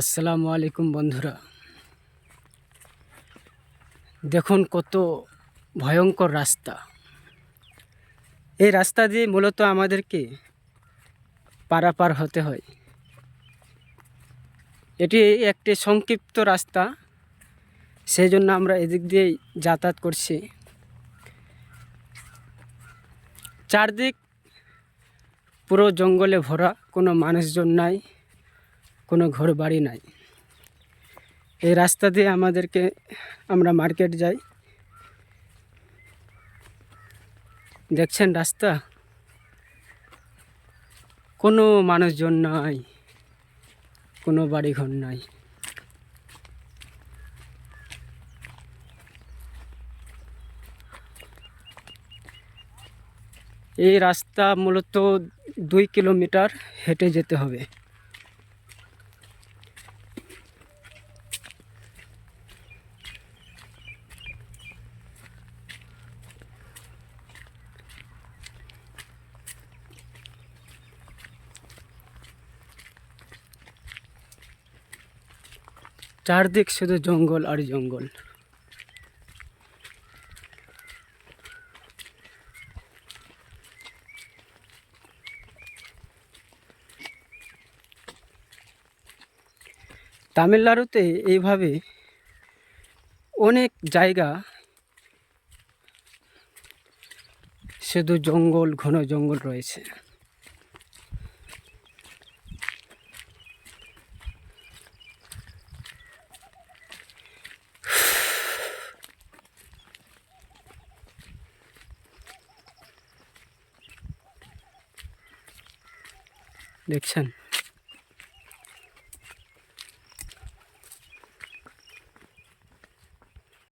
আসসালামু আলাইকুম বন্ধুরা। দেখুন কত ভয়ঙ্কর রাস্তা। এই রাস্তা দিয়ে মূলত আমাদেরকে পারাপার হতে হয়। এটি একটি সংক্ষিপ্ত রাস্তা সেই জন্য আমরা এদিক দিয়েই যাতায়াত করছি। চারদিক পুরো জঙ্গলে ভরা, কোনো মানুষজন নাই। কোনো ঘর বাড়ি নাই। এই রাস্তা দিয়ে আমাদেরকে আমরা মার্কেট যাই। দেখছেন রাস্তা? কোনো মানুষজন নাই, কোনো বাড়িঘর নাই। এই রাস্তা মূলত দুই কিলোমিটার হেঁটে যেতে হবে। চারদিক শুধু জঙ্গল আর জঙ্গল। তামিলনাড়ুতে এইভাবে অনেক জায়গা শুধু জঙ্গল ঘন জঙ্গল রয়েছে। দেখছেন